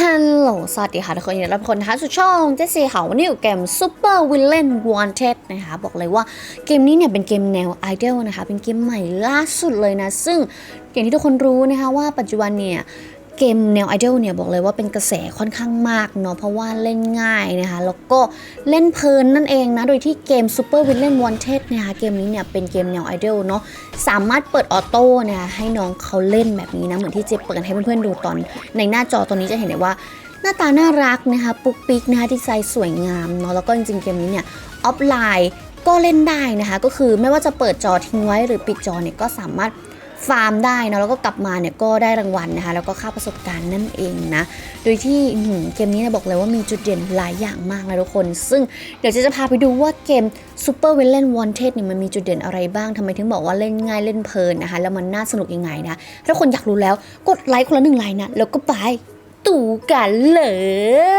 ฮัลโหล สวัสดีค่ะทุกคนยินดีต้อนรับทุกคนนะคะสู่ช่องเจสซี่ค่ะวันนี้อยู่เกม Super Villain Wanted นะคะ บอกเลยว่าเกมนี้เนี่ยเป็นเกมแนวไอดอลนะคะ เป็นเกมใหม่ล่าสุดเลยนะ ซึ่งอย่างที่ทุกคนรู้นะคะว่าปัจจุบันเนี่ย เกมแนวไอดอลเนี่ยบอกเลยว่าเป็นกระแสค่อนข้างมากเนาะเพราะว่าเล่นง่ายนะคะแล้วก็เล่นเพลินนั่นเองนะโดยที่เกม Super Villain Wanted นะคะเกมนี้เนี่ยเป็นเกมแนวไอดอลเนาะสามารถเปิดออโต้นะคะให้น้องเขาเล่นแบบนี้นะเหมือนที่เจเปิดให้เพื่อนๆดูตอน ในหน้าจอตอนนี้จะเห็นได้ว่าหน้าตาน่ารักนะคะปุ๊กปิ๊กนะคะดีไซน์สวยงามเนาะแล้วก็จริงๆเกมนี้เนี่ยออฟไลน์ก็เล่นได้นะคะก็คือไม่ว่าจะเปิดจอทิ้งไว้หรือปิดจอเนี่ยก็สามารถ ฟาร์มได้นะแล้วก็กลับมาเนี่ยก็ได้รางวัลนะคะแล้วก็ค่าประสบการณ์นั่นเองนะโดยที่เกมนี้เนี่ยบอกเลยว่ามีจุดเด่นหลายอย่างมากนะทุกคน ซึ่งเดี๋ยวจะจะพาไปดูว่าเกม Super Villain Wanted เนี่ยมันมีจุดเด่นอะไรบ้างทำไมถึงบอกว่าเล่นง่ายเล่นเพลินนะคะแล้วมันน่าสนุกยังไงนะถ้าคนอยากรู้แล้วกดไลค์คนละหนึ่งไลค์นะแล้วก็ไปตู่กันเลย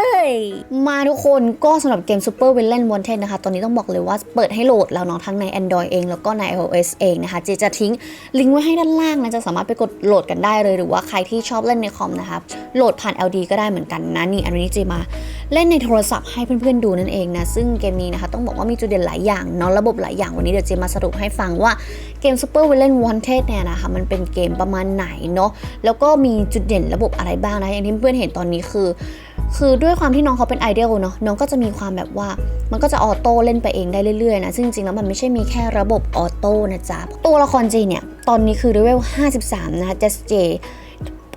มาทุกคนก็สำหรับเกม Super Villain Wanted นะคะ ตอนนี้ต้องบอกเลยว่าเปิดให้โหลดแล้วเนาะทั้งใน Android เองแล้วก็ใน iOS เองนะคะเจจะทิ้งลิงก์ไว้ให้ด้านล่างนะจะสามารถไปกดโหลดกันได้เลยหรือว่าใครที่ชอบเล่นในคอมนะคะโหลดผ่าน LD ก็ได้เหมือนกันนะนี่อันนี้เจมาเล่นในโทรศัพท์ให้เพื่อนๆดูนั่นเองนะซึ่งเกมนี้นะคะต้องบอกว่ามีจุดเด่นหลายอย่างเนาะระบบหลายอย่างวันนี้เดี๋ยวเจมาสรุปให้ฟังว่า เกม Super Villain Wanted เนี่ยนะคะมันเป็นเกมประมาณไหนเนาะแล้วก็มีจุดเด่นระบบอะไรบ้างนะอย่างที่เพื่อนเห็นตอนนี้คือ คือด้วยความที่น้องเขาเป็นไอเดอลเนาะน้องก็จะมีความแบบว่ามันก็จะออโต้เล่นไปเองได้เรื่อยๆนะซึ่งจริงๆแล้วมันไม่ใช่มีแค่ระบบออโต้นะจ๊ะตัวละครจีเนี่ยตอนนี้คือเลเวล 53 นะคะเจสเจ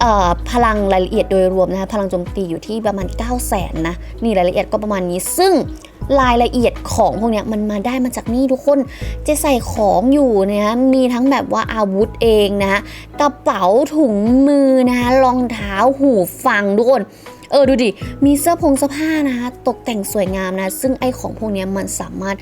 เอ่อพลังรายละเอียดโดยรวมนะคะพลังโจมตีอยู่ที่ประมาณ 9 0 0 0 0นนะนี่รายละเอียดก็ประมาณนี้ซึ่ง รายละเอียดของพวกเนี้ยมันมาได้มาจากนี่ทุกคนจะใส่ของอยู่นะมีทั้งแบบว่าอาวุธเองนะกระเป๋าถุงมือนะรองเท้าหูฟังทุกคนเออดูดิ มีเสื้อผงเสื้อผ้านะคะตกแต่งสวยงามนะ ซึ่งไอของพวกนี้มันสามารถ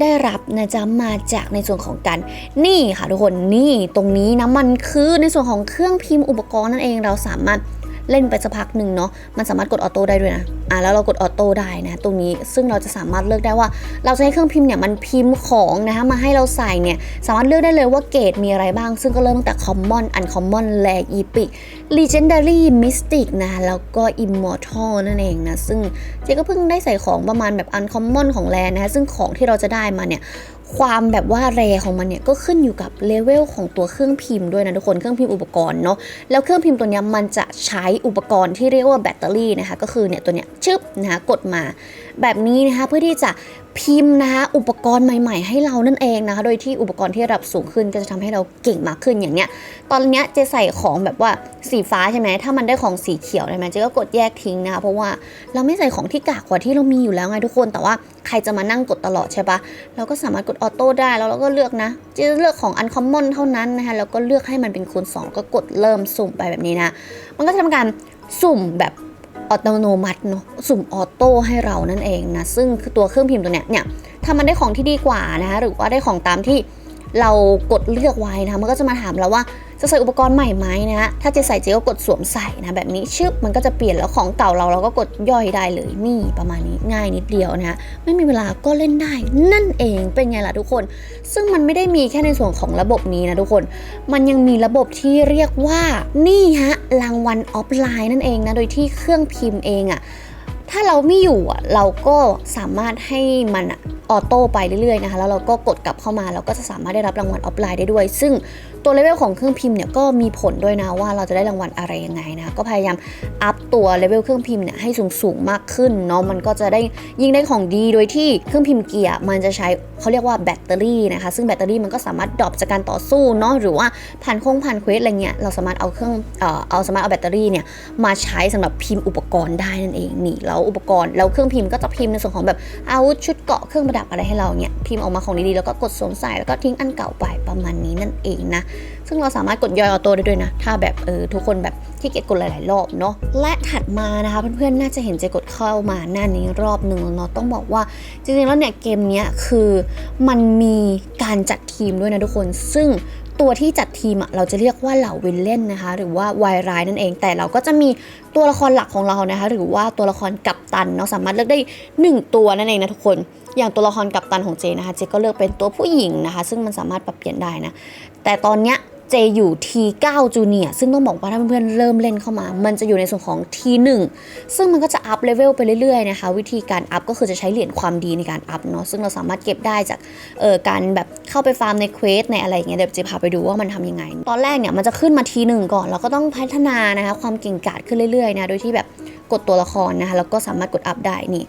ได้รับนะจ๊ะมาจากในส่วนของการนี่ค่ะทุกคนนี่ตรงนี้นะมันคือในส่วนของเครื่องพิมพ์อุปกรณ์นั่นเองเราสามารถ เล่นไปสักพักหนึ่งเนาะมันสามารถกดออโต้ได้ด้วยนะอะแล้วเรากดออโต้ได้นะตรงนี้ซึ่งเราจะสามารถเลือกได้ว่า เราจะให้เครื่องพิมพ์เนี่ยมันพิมพ์ของนะคะมาให้เราใส่เนี่ยสามารถเลือกได้เลยว่าเกรดมีอะไรบ้าง ซึ่งก็เริ่มตั้งแต่ common uncommon rare epic legendary mystic นะแล้วก็ immortal นั่นเองนะซึ่งเจ๊ก็เพิ่งได้ใส่ของประมาณแบบ uncommon ของแรนะะซึ่งของที่เราจะได้มาเนี่ยความแบบว่าแรของมันเนี่ยก็ขึ้นอยู่กับเลเวลของตัวเครื่องพิมพ์ด้วยนะทุกคนเครื่องพิมพ์อุปกรณ์เนาะแล้วเครื่องพิมพ์ตัวนี้มันจะใช้อุปกรณ์ที่เรียกว่าแบตเตอรี่นะคะ ก็คือเนี่ยตัวเนี้ยชึบนะคะกดมา แบบนี้นะคะเพื่อที่จะพิมพ์นะคะอุปกรณ์ใหม่ ๆ ให้เรานั่นเองนะคะ โดยที่อุปกรณ์ที่ระดับสูงขึ้นก็จะทำให้เราเก่งมากขึ้นอย่างเนี้ย ตอนเนี้ยเจใส่ของแบบว่าสีฟ้าใช่ไหมถ้ามันได้ของสีเขียวได้ไหมเจก็กดแยกทิ้งนะคะเพราะว่าเราไม่ใส่ของที่กากกว่าที่เรามีอยู่แล้วไงทุกคนแต่ว่าใครจะมานั่งกดตลอดใช่ปะเราก็สามารถกดออโต้ได้แล้วเราก็เลือกนะจะเลือกของ uncommon เท่านั้นนะคะแล้วก็เลือกให้มันเป็นคูณ2 ก็กดเริ่มสุ่มไปแบบนี้นะมันก็จะทำการสุ่มแบบ อัตโนมัติเนาะสุ่มออโต้ให้เรานั่นเองนะ ซึ่งคือตัวเครื่องพิมพ์ตัวเนี้ยเนี่ยถ้ามันได้ของที่ดีกว่านะคะหรือว่าได้ของตามที่ เรากดเลือกไว้นะมันก็จะมาถามเราว่าจะใส่อุปกรณ์ใหม่ไหมนะฮะถ้าจะใส่เจก็กดสวมใส่นะแบบนี้ชึบมันก็จะเปลี่ยนแล้วของเก่าเราเราก็กดย่อยได้เลยนี่ประมาณนี้ง่ายนิดเดียวนะฮะไม่มีเวลาก็เล่นได้นั่นเองเป็นไงล่ะทุกคน ซึ่งมันไม่ได้มีแค่ในส่วนของระบบนี้นะทุกคน มันยังมีระบบที่เรียกว่านี่ฮะรางวัลออฟไลน์นั่นเองนะโดยที่เครื่องพิมพ์เองอะถ้าเราไม่อยู่อะเราก็สามารถให้มันอะออโต้ไปเรื่อยๆนะคะแล้วเราก็กดกลับเข้ามาเราก็จะสามารถได้รับรางวัลออฟไลน์ได้ด้วย ซึ่งตัวเลเวลของเครื่องพิมพ์เนี่ยก็มีผลด้วยนะว่าเราจะได้รางวัลอะไรยังไงนะก็พยายามอัพตัวเลเวลเครื่องพิมพ์เนี่ยให้สูงๆมากขึ้นเนาะมันก็จะได้ยิ่งได้ของดีโดยที่เครื่องพิมพ์เกียร์มันจะใช้เขาเรียกว่าแบตเตอรี่นะคะซึ่งแบตเตอรี่มันก็สามารถดรอปจากการต่อสู้เนาะหรือว่าผ่านโค้งผ่านเควสอะไรเงี้ยเราสามารถเอาเครื่องเอ่อเอาสามารถเอาแบตเตอรี่เนี่ยมาใช้สำหรับพิมพ์อุปกรณ์ได้นั่นเองนี่แล้วอุปกรณ์แล้วเครื่องพิมพ์ก็จะพิมพ์ในส่วนของแบบอาวุธชุดเกาะเครื่องประดับอะไรให้เราเนี่ยพิมพ์ออกมาของดีๆแล้วก็กดสวมใส่แล้วก็ทิ้งอันเก่าไปประมาณนี้นั่นเองนะ ซึ่งเราสามารถกดย่อยออโต้ได้ด้วยนะ ถ้าแบบเออทุกคนแบบที่เกียจกดหลายๆรอบเนาะและถัดมานะคะเพื่อนๆน่าจะเห็นเจกดเข้ามาหน้านี้รอบหนึ่งแล้วเนาะต้องบอกว่าจริงๆแล้วเนี่ยเกมนี้คือมันมีการจัดทีมด้วยนะทุกคน ซึ่งตัวที่จัดทีมอะเราจะเรียกว่าเหล่าวินเล่นนะคะ หรือว่าวายร้ายนั่นเอง แต่เราก็จะมีตัวละครหลักของเรานะคะ หรือว่าตัวละครกัปตันเนาะสามารถเลือกได้หนึ่งตัวนั่นเองนะทุกคน อย่างตัวละครกัปตันของเจนะคะเจก็เลือกเป็นตัวผู้หญิงนะคะ ซึ่งมันสามารถปรับเปลี่ยนได้นะ แต่ตอนเนี้ยเจอยู่ T9 Junior ซึ่งต้องบอกว่าถ้าเพื่อนๆเริ่มเล่นเข้ามา มันจะอยู่ในส่วนของ T1 ซึ่งมันก็จะอัพเลเวลไปเรื่อยๆนะคะ วิธีการอัพก็คือจะใช้เหรียญความดีในการอัพเนาะซึ่งเราสามารถเก็บได้จากเอ่อการแบบเข้าไปฟาร์มในเควสในอะไรอย่างเงี้ยเดี๋ยวเจพาไปดูว่ามันทำยังไง ตอนแรกเนี่ยมันจะขึ้นมาทีหนึ่งก่อนเราก็ต้องพัฒนานะคะความเก่งกาจขึ้นเรื่อยๆนะโดยที่แบบกดตัวละครนะคะแล้วก็สามารถกดอัพได้นี่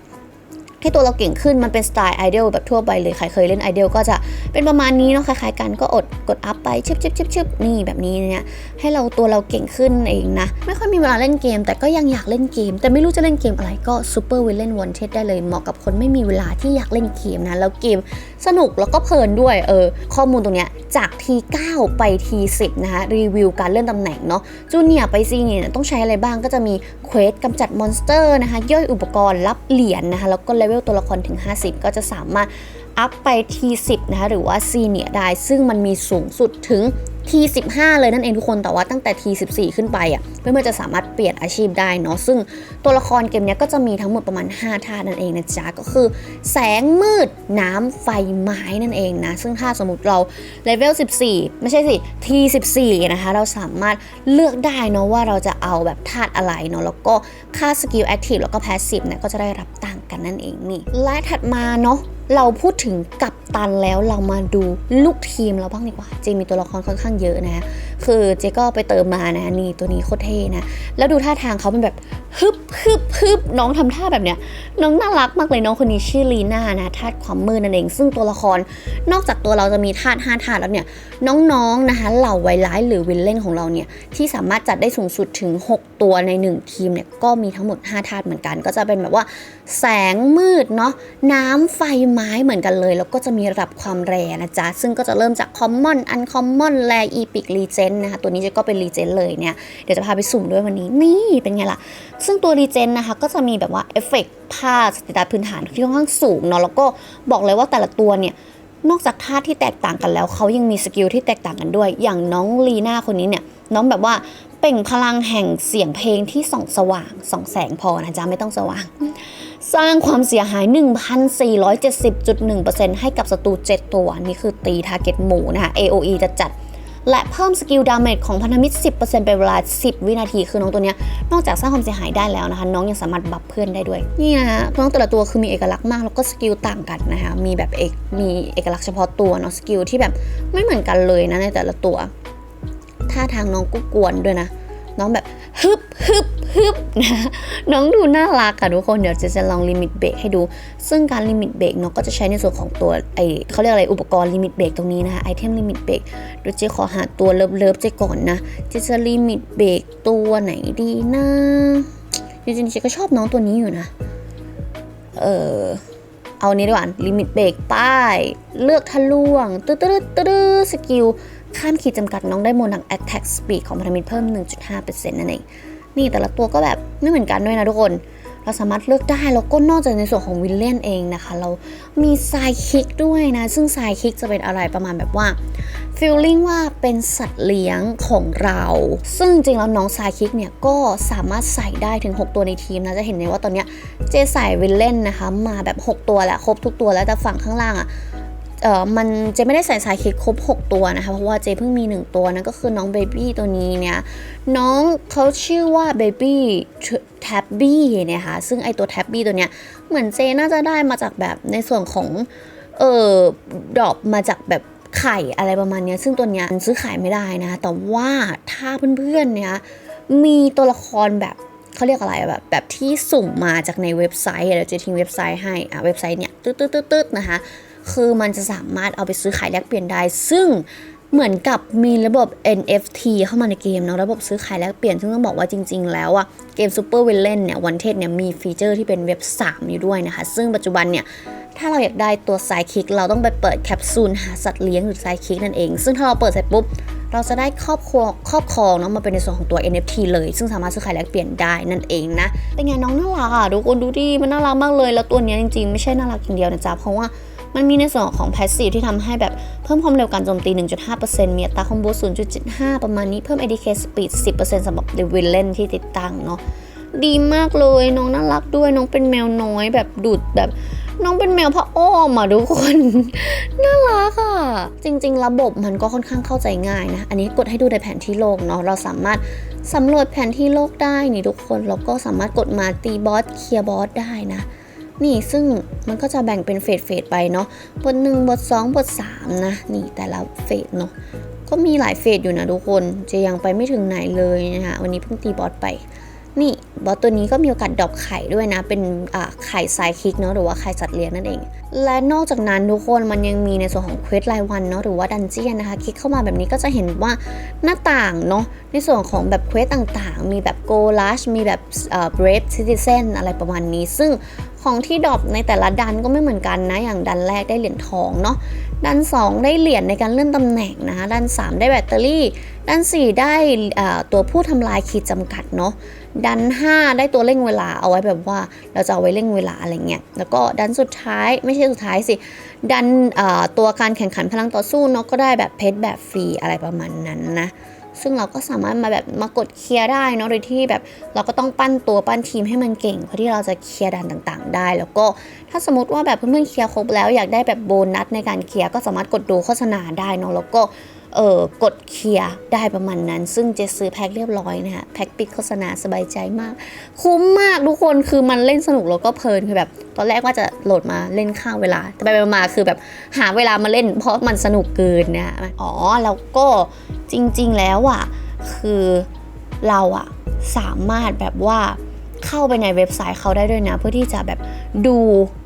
ให้ตัวเราเก่งขึ้นมันเป็นสไตล์ไอเดอลแบบทั่วไปเลยใครเคยเล่นไอเดอลก็จะ เป็นประมาณนี้เนาะคล้ายๆกันก็อดกดอัพไปชึบชึบชึบชึบนี่แบบนี้เนี่ยให้เราตัวเราเก่งขึ้นเองนะ ไม่ค่อยมีเวลาเล่นเกม แต่ก็ยังอยากเล่นเกม แต่ไม่รู้จะเล่นเกมอะไรก็ Super Villain Wanted ได้เลยเหมาะกับคนไม่มีเวลาที่อยากเล่นเกมนะแล้วเกมสนุกแล้วก็เพลินด้วยเออข้อมูลตรงเนี้ยจาก T9 ไป T10 นะคะรีวิวการเลื่อนตำแหน่งเนาะจูเนียไปซีเนี่ยต้องใช้อะไรบ้างก็จะมีเควสกำจัดมอนสเตอร์นะคะย่อยอุปกรณ์รับเหรียญนะคะแล้วก็เลเวลตัวละครถึง 50 ก็จะสามารถ อัพไป T10 นะคะหรือว่าซีเนียได้ ซึ่งมันมีสูงสุดถึง T15 เลยนั่นเองทุกคนแต่ว่าตั้งแต่ T14 ขึ้นไปอะเพื่อนๆจะสามารถเปลี่ยนอาชีพได้เนาะซึ่งตัวละครเกมเนี้ยก็จะมีทั้งหมดประมาณ5ท่านั่นเองนะจ๊ะก็คือ แสงมืดน้ำไฟไม้นั่นเองนะ ซึ่งถ้าสมมติเราเลเวล14 ไม่ใช่สิ T14 นะคะเราสามารถเลือกได้เนาะว่าเราจะเอาแบบธาตุอะไรเนาะแล้วก็ค่าสกิลแอคทีฟแล้วก็แพสซีฟเนี่ยก็จะได้รับต่างกันนั่นเองนี่และถัดมาเนาะ เราพูดถึงกัปตันแล้วเรามาดูลูกทีมเราบ้างดีกว่าเจมีตัวละครค่อนข้างเยอะนะ คือเจก็ไปเติมมานะนี่ตัวนี้โคตรเท่นะ แล้วดูท่าทางเขาเป็นแบบฮึบฮึบฮึบน้องทำท่าแบบเนี้ย น้องน่ารักมากเลยน้องคนนี้ชื่อลีน่านะธาตุความมืดนั่นเอง ซึ่งตัวละครนอกจากตัวเราจะมีธาตุห้าธาตุแล้วเนี่ย น้องๆนะคะเหล่าไวร้ายหรือวิลเล่นของเราเนี่ยที่สามารถจัดได้สูงสุดถึง 6 ตัวใน 1 ทีมเนี่ยก็มีทั้งหมด5ธาตุเหมือนกัน ก็จะเป็นแบบว่า แสงมืดเนาะน้ำไฟไม้เหมือนกันเลย แล้วก็จะมีระดับความแรงนะจ๊ะซึ่งก็จะเริ่มจาก common uncommon rare epic legend นะคะตัวนี้จะก็เป็น legend เลยเนี่ยเดี๋ยวจะพาไปสุ่มด้วยวันนี้นี่เป็นไงล่ะ ซึ่งตัว legend นะคะก็จะมีแบบว่าเอฟเฟกต์ท่าสติตาพื้นฐานที่ค่อนข้างสูงเนาะแล้วก็บอกเลยว่าแต่ละตัวเนี่ยนอกจากท่าที่แตกต่างกันแล้วเขายังมีสกิลที่แตกต่างกันด้วย อย่างน้องลีน่าคนนี้เนี่ยน้องแบบว่าเป่งพลังแห่งเสียงเพลงที่ส่องสว่างส่องแสงพอนะจ๊ะไม่ต้องสว่าง สร้างความเสียหาย 1,470.1%ให้กับศัตรู7ตัว นี่คือตีทาร์เก็ตหมูนะคะ AOE จะจัด และเพิ่มสกิลดาเมจของพันธมิตร 10%เป็นเวลา 10 วินาที คือน้องตัวนี้นอกจากสร้างความเสียหายได้แล้วนะคะ น้องยังสามารถบัฟเพื่อนได้ด้วย นี่นะฮะน้องแต่ละตัวคือมีเอกลักษณ์มาก แล้วก็สกิลต่างกันนะคะ มีแบบเอก มีเอกลักษณ์เฉพาะตัวเนาะ สกิลที่แบบไม่เหมือนกันเลยนะในแต่ละตัว ท่าทางน้องก็กวนด้วยนะ น้องแบบฮึบฮึบฮึบนะน้องดูน่ารักค่ะทุกคนเดี๋ยวเจะจะลองลิมิตเบรกให้ดู ซึ่งการลิมิตเบรกเนาะก็จะใช้ในส่วนของตัวไอเขาเรียกอะไรอุปกรณ์ลิมิตเบรกตรงนี้นะคะไอเทมลิมิตเบรกเดี๋ยวเจ๊ขอหาตัวเลิฟเลิฟเจ๊ก่อนนะเจ๊จะลิมิตเบรกตัวไหนดีนะจริงๆเจ๊ก็ชอบน้องตัวนี้อยู่นะ เออเอานี้ดีกว่าลิมิตเบรกป้าย เลือกทะลวง ตื้อตื้อตื้อสกิล ข้ามขีดจำกัดน้องได้โมนัง attack speed ของพันธมิตรเพิ่ม 1.5%นั่นเอง นี่แต่ละตัวก็แบบไม่เหมือนกันด้วยนะทุกคน เราสามารถเลือกได้ แล้วก็นอกจากในส่วนของวิลเลียนเองนะคะ เรามีไซคิกด้วยนะ ซึ่งไซคิกจะเป็นอะไรประมาณแบบว่าฟีลลิ่งว่าเป็นสัตว์เลี้ยงของเรา ซึ่งจริงแล้วน้องไซคิกเนี่ยก็สามารถใส่ได้ถึง 6 ตัวในทีมนะ จะเห็นเลยว่าตอนเนี้ยเจใส่วิลเล่นนะคะ มาแบบ 6 ตัวแล้ว ครบทุกตัวแล้วแต่ฝั่งข้างล่างอะ่ะ เออมันเจไม่ได้ใส่สายเคิกครบ 6 ตัวนะคะ เพราะว่าเจเพิ่งมี 1 ตัวนั่นก็คือน้องเบบี้ตัวนี้เนี่ยน้องเขาชื่อว่าเบบี้แท็บบี้เนี่ยค่ะซึ่งไอตัวแท็บบี้ตัวเนี้ยเหมือนเจน่าจะได้มาจากแบบในส่วนของเออดรอปมาจากแบบไข่อะไรประมาณเนี้ยซึ่งตัวเนี้ยมันซื้อขายไม่ได้นะ แต่ว่าถ้าเพื่อนๆเนี่ยมีตัวละครแบบเขาเรียกอะไรแบบแบบที่สุ่มมาจากในเว็บไซต์เดี๋ยวเจะทิ้งเว็บไซต์ให้อะเว็บไซต์เนี่ยตึ๊ดตึ๊ดตึ๊ดตึ๊ดนะคะ คือมันจะสามารถเอาไปซื้อขายแลกเปลี่ยนได้ ซึ่งเหมือนกับมีระบบ NFT เข้ามาในเกมเนาะระบบซื้อขายแลกเปลี่ยน ซึ่งต้องบอกว่าจริง ๆ แล้วอะเกม Super Villain เนี่ยวันเทศเนี่ยมีฟีเจอร์ที่เป็นเว็บ 3 อยู่ด้วยนะคะ ซึ่งปัจจุบันเนี่ยถ้าเราอยากได้ตัวไซคิก เราต้องไปเปิดแคปซูลหาสัตว์เลี้ยงหรือไซคิกนั่นเอง ซึ่งถ้าเราเปิดเสร็จปุ๊บ เราจะได้ครอบครองครอบครองเนาะมาเป็นในส่วนของตัว NFT เลย ซึ่งสามารถซื้อขายแลกเปลี่ยนได้นั่นเองนะเป็นไงน้องน่ารักอะทุกคนดูดิมันน่ารักมากเลยแล้วตัวนี้จริงๆไม่ใช่น่ารักอย่างเดียวนะจ๊ะเพราะว่า มันมีในส่วนของแพสซีฟที่ทำให้แบบเพิ่มความเร็วการโจมตี 1.5%มีอัตราคอมโบ0.75 ประมาณนี้เพิ่ม ADK Speed 10%สำหรับเดวิลเลนที่ติดตั้งเนาะดีมากเลยน้องน่ารักด้วยน้องเป็นแมวน้อยแบบดูดแบบน้องเป็นแมวพระอ้อมอะทุกคน น่ารักอะ จริง ๆ ระบบมันก็ค่อนข้างเข้าใจง่ายนะ อันนี้กดให้ดูในแผนที่โลกเนาะเราสามารถสำรวจแผนที่โลกได้นี่ทุกคนแล้วก็สามารถกดมาตีบอสเคลียร์บอสได้นะ นี่ซึ่งมันก็จะแบ่งเป็นเฟสเฟสไปเนาะบทหนึ่งบทสองบทสามนะ นี่แต่ละเฟสเนาะก็มีหลายเฟสอยู่นะทุกคนจะยังไปไม่ถึงไหนเลยนะคะวันนี้เพิ่งตีบอสไปนี่บอสตัวนี้ก็มีโอกาสดอปไข่ด้วยนะ เป็นไข่ไซคิกเนาะหรือว่าไข่สัตว์เลี้ยงนั่นเอง และนอกจากนั้นทุกคนมันยังมีในส่วนของเควสรายวันเนาะหรือว่าดันเจียนนะคะ คลิกเข้ามาแบบนี้ก็จะเห็นว่าหน้าต่างเนาะในส่วนของแบบเควสต่างๆ มีแบบโกลัชมีแบบเอ่อ brave citizen อะไรประมาณนี้ ซึ่ง ของที่ดรอปในแต่ละดันก็ไม่เหมือนกันนะ อย่างดันแรกได้เหรียญทองเนาะ ดัน 2 ได้เหรียญในการเลื่อนตำแหน่งนะคะ ดัน 3 ได้แบตเตอรี่ ดัน 4 ได้ตัวผู้ทำลายขีดจำกัดเนาะ ดัน 5 ได้ตัวเร่งเวลาเอาไว้แบบว่าเราจะเอาไว้เร่งเวลาอะไรเงี้ย แล้วก็ดันสุดท้ายไม่ใช่สุดท้ายสิ ดันตัวการแข่งขันพลังต่อสู้เนาะก็ได้แบบเพชรแบบฟรีอะไรประมาณนั้นนะ ซึ่งเราก็สามารถมาแบบมากดเคลียร์ได้เนาะโดยที่แบบเราก็ต้องปั้นตัวปั้นทีมให้มันเก่งเพื่อที่เราจะเคลียร์ดันต่างๆ ได้ แล้วก็ถ้าสมมติว่าแบบเพื่อนๆเคลียร์ครบแล้วอยากได้แบบโบนัสในการเคลียร์ก็สามารถกดดูโฆษณาได้เนาะแล้วก็ เออกดเคลียร์ได้ประมาณนั้น ซึ่งเจซื้อแพ็คเรียบร้อยนะฮะแพ็คปิดโฆษณาสบายใจมาก คุ้มมากทุกคนคือมันเล่นสนุกแล้วก็เพลินคือแบบตอนแรกว่าจะโหลดมาเล่นข้าวเวลา แต่ไปมาคือแบบหาเวลามาเล่น เพราะมันสนุกเกินนะอ๋อแล้วก็จริง ๆ แล้วอะคือเราอะสามารถแบบว่า เข้าไปในเว็บไซต์เขาได้ด้วยนะ เพื่อที่จะแบบดู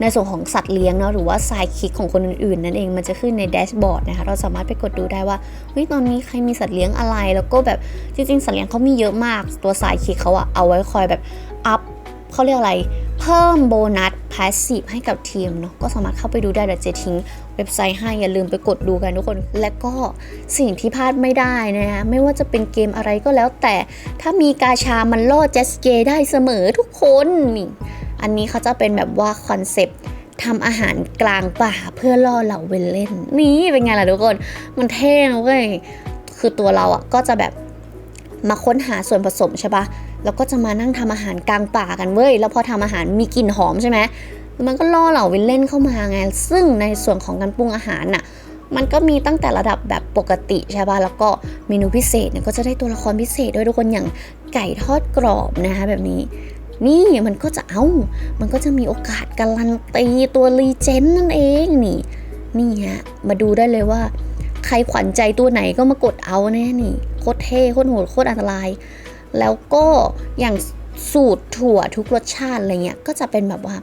ในส่วนของสัตว์เลี้ยงเนาะหรือว่าไซคิกของคนอื่นๆนั่นเองมันจะขึ้นในแดชบอร์ดนะคะเราสามารถไปกดดูได้ว่าเฮ้ยตอนนี้ใครมีสัตว์เลี้ยงอะไร แล้วก็แบบจริงๆ สัตว์เลี้ยงเขามีเยอะมาก ตัวไซคิกเขาอะเอาไว้คอยแบบอัพเขาเรียกอะไร พิ่มโบนัสพาสซีฟให้กับทีมเนาะก็สามารถเข้าไปดูได้เดี๋ยวเจทิ้งเว็บไซต์ให้อย่าลืมไปกดดูกันทุกคน และก็สิ่งที่พลาดไม่ได้นะฮะไม่ว่าจะเป็นเกมอะไรก็แล้วแต่ ถ้ามีกาชามันล่อเจสเกได้เสมอทุกคนนี่อันนี้เขาจะเป็นแบบว่าคอนเซปต์ทำอาหารกลางป่าเพื่อล่อเหล่าเวนเล่น นี่เป็นไงล่ะทุกคน มันเท่นะเว้ยคือตัวเราอะก็จะแบบมาค้นหาส่วนผสมใช่ปะ แล้วก็จะมานั่งทำอาหารกลางป่ากันเว้ย แล้วพอทำอาหารมีกลิ่นหอมใช่ไหมมันก็ล่อเหล่าเวนเล่นเข้ามาไง ซึ่งในส่วนของการปรุงอาหารน่ะ มันก็มีตั้งแต่ระดับแบบปกติใช่ป่ะ แล้วก็เมนูพิเศษเนี่ยก็จะได้ตัวละครพิเศษด้วยทุกคนอย่างไก่ทอดกรอบนะคะแบบนี้ นี่มันก็จะเอ้า มันก็จะมีโอกาสการันตีตัวรีเจนนั่นเองนี่ นี่ฮะ มาดูได้เลยว่า ใครขวัญใจตัวไหนก็มากดเอาแน่นี่ โคตรเท่โคตรโหดโคตรอันตราย แล้วก็อย่างสูตรถั่วทุกรสชาติอะไรเงี้ยก็จะเป็นแบบว่า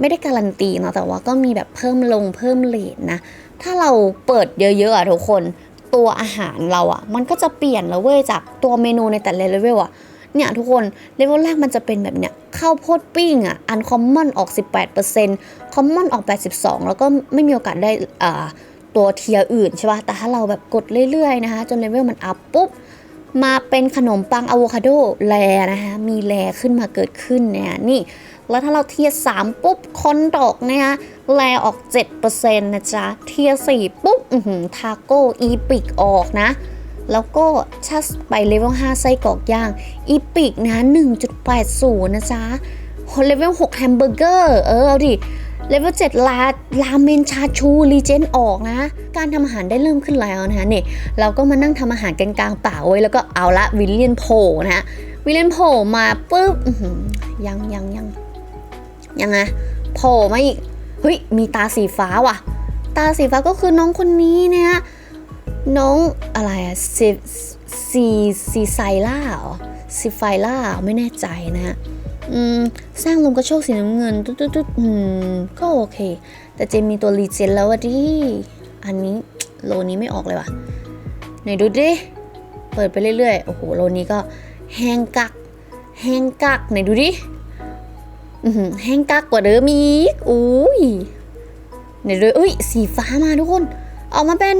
ไม่ได้การันตีเนาะแต่ว่าก็มีแบบเพิ่มลงเพิ่มเลทนะ ถ้าเราเปิดเยอะๆอะทุกคนตัวอาหารเราอะมันก็จะเปลี่ยนแล้วเว้ยจากตัวเมนูในแต่ละเลเวลอะเนี่ยทุกคนเลเวลแรกมันจะเป็นแบบเนี้ยข้าวโพดปิ้งอะอันคอมมอนออก 18%คอมมอนออก 82 แล้วก็ไม่มีโอกาสได้อ่าตัวเทียอื่นใช่ป่ะแต่ถ้าเราแบบกดเรื่อยๆนะคะจนเลเวลมันอัพปุ๊บ มาเป็นขนมปังอะโวคาโดแลนะคะมีแลขึ้นมาเกิดขึ้นเนี่ยนี่ แล้วถ้าเราเทียร์3ปุ๊บคอนดอกนะคะแลออก 7%นะจ๊ะ เทียร์4ปุ๊บอือหือทาโก้อีปิกออกนะ แล้วก็ถ้าไปเลเวล5ไส้กรอกย่าง อีปิกนะ 1.80 นะจ๊ะเลเวล6แฮมเบอร์เกอร์ เออ เอาดิ เลเวล7ลาลาเมนชาชูรีเจนออกนะ การทำอาหารได้เริ่มขึ้นแล้วนะคะเนี่ยเราก็มานั่งทำอาหารกันกลางป่าไว้แล้วก็เอาละวิลเลียนโผล่นะฮะวิลเลียนโผล่มาปุ๊บยังยังยังยังไงโผล่มาอีกเฮ้ยมีตาสีฟ้าว่ะ ตาสีฟ้าก็คือน้องคนนี้เนี่ยน้องอะไรอะซีซีซีไซล่าหรอซีไฟล่าไม่แน่ใจนะฮะ สร้างลมกระโชกสีน้ำเงินตุ๊ดตุ๊ดตุ๊ดอืมก็โอเค แต่เจมีตัวรีเจนแล้วอะดิอันนี้โลนี้ไม่ออกเลยว่ะไหนดูดิ เปิดไปเรื่อยๆ โอ้โห โลนี้ก็แห้งกัก แห้งกักไหนดูดิอือหือแห้งกักกว่าเดิมอีกอุ้ยไหนดูเอ้ย สีฟ้ามาทุกคน ออกมาเป็น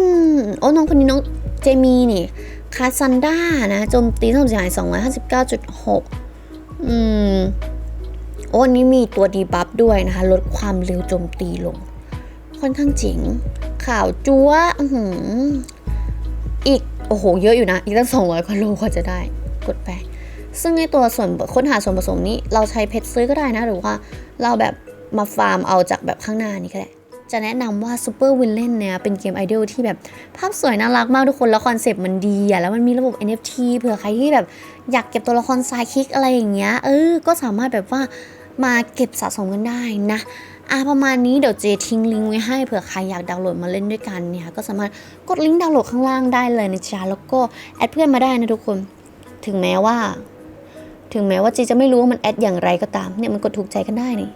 โอ้น้องคนนี้น้องเจมีนี่ คาซันด้านะ โจมตีท่าไหร่สองร้อยห้าสิบเก้าจุดหก อืมโอ้อันนี้มีตัวดีบัฟด้วยนะคะ ลดความเร็วโจมตีลง ค่อนข้างเจ๋งข่าวจัวอื้อหืออีก โอ้โห เยอะอยู่นะ อีกตั้งสองร้อยกว่าโลกว่าจะได้ กดไป ซึ่งในตัวส่วนค้นหาส่วนผสมนี้ เราใช้เพชรซื้อก็ได้นะ หรือว่าเราแบบมาฟาร์มเอาจากแบบข้างหน้านี่ก็ได้ จะแนะนำว่า Super Villain เนี่ยเป็นเกมไอดอลที่แบบภาพสวยน่ารักมากทุกคน แล้วคอนเซปต์มันดีอะแล้วมันมีระบบ NFT เผื่อใครที่แบบอยากเก็บตัวละครไซคิกอะไรอย่างเงี้ยเออ ก็สามารถแบบว่ามาเก็บสะสมกันได้นะอะประมาณนี้เดี๋ยวเจทิ้งลิงก์ไว้ให้เผื่อใครอยากดาวน์โหลดมาเล่นด้วยกันเนี่ยก็สามารถกดลิงก์ดาวน์โหลดข้างล่างได้เลยนะจ๊ะแล้วก็แอดเพื่อนมาได้นะทุกคน ถึงแม้ว่า ถึงแม้ว่าเจจะไม่รู้ว่ามันแอดอย่างไรก็ตามเนี่ยมันกดถูกใจกันได้นี่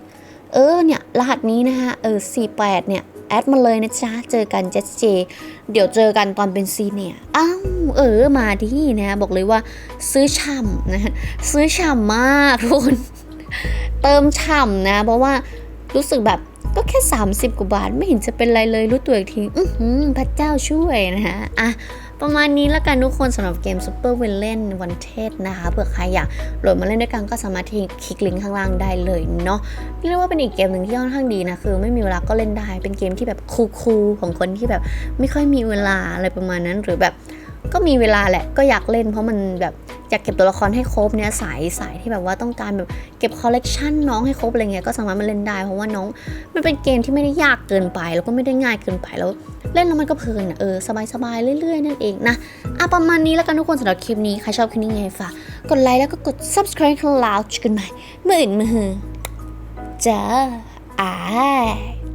เออเนี่ยรหัสนี้นะคะเออ48 เนี่ยแอดมาเลยนะจ๊ะ เจอกันเจสเจ เดี๋ยวเจอกันตอนเป็นซีเนี่ย อ้าวเออมาที่นะบอกเลยว่าซื้อฉ่ำนะซื้อฉ่ำมากทุกคน เติมฉ่ำนะ เพราะว่ารู้สึกแบบก็แค่ 30 กว่าบาทไม่เห็นจะเป็นไรเลยรู้ตัวอีกที อื้อพระเจ้าช่วยนะคะอะ ประมาณนี้แล้วกันทุกคนสำหรับเกม Super Villain วันเทศนะคะ เผื่อใครอยากโหลดมาเล่นด้วยกันก็สามารถที่คลิกลิงก์ข้างล่างได้เลยเนาะเรียกว่าเป็นอีกเกมหนึ่งที่ค่อนข้างดีนะคือ ไม่มีเวลาก็เล่นได้เป็นเกมที่แบบคูลๆของคนที่แบบไม่ค่อยมีเวลาอะไรประมาณนั้นหรือแบบ ก็มีเวลาแหละก็อยากเล่นเพราะมันแบบอยากเก็บตัวละครให้ครบเนี่ยสายสายที่แบบว่าต้องการแบบเก็บคอลเลกชันน้องให้ครบอะไรเงี้ยก็สามารถมาเล่นได้เพราะว่าน้องมันเป็นเกมที่ไม่ได้ยากเกินไป แล้วก็ไม่ได้ง่ายเกินไปแล้ว เล่นแล้วมันก็เพลินอะเออสบายๆเรื่อยๆนั่นเองนะอะประมาณนี้แล้วกันทุกคนสำหรับคลิปนี้ใครชอบคลิปนี้ไงฝากกดไลค์แล้วก็กด subscribe ข้างล่างกันใหม่เมื่ออื่นมือจ้าอ้าย